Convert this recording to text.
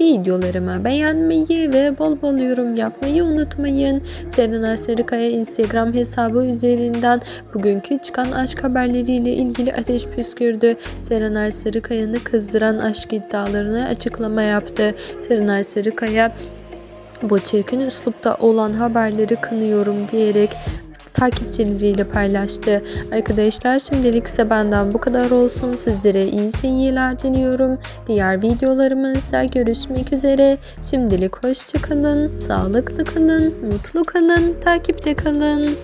videolarımı beğenmeyi ve bol bol yorum yapmayı unutmayın. Serenay Sarıkaya Instagram hesabı üzerinden bugünkü çıkan aşk haberleriyle ilgili ateş püskürdü. Serenay Sarıkaya'nı kızdıran aşk iddialarını açıklama yaptı. Serenay Sarıkaya bu çirkin üslupta olan haberleri kınıyorum diyerek takipçileriyle paylaştı. Arkadaşlar şimdilik ise benden bu kadar olsun. Sizlere iyi seyirler diliyorum. Diğer videolarımızda görüşmek üzere. Şimdilik hoşçakalın, sağlıklı kalın, mutlu kalın, takipte kalın.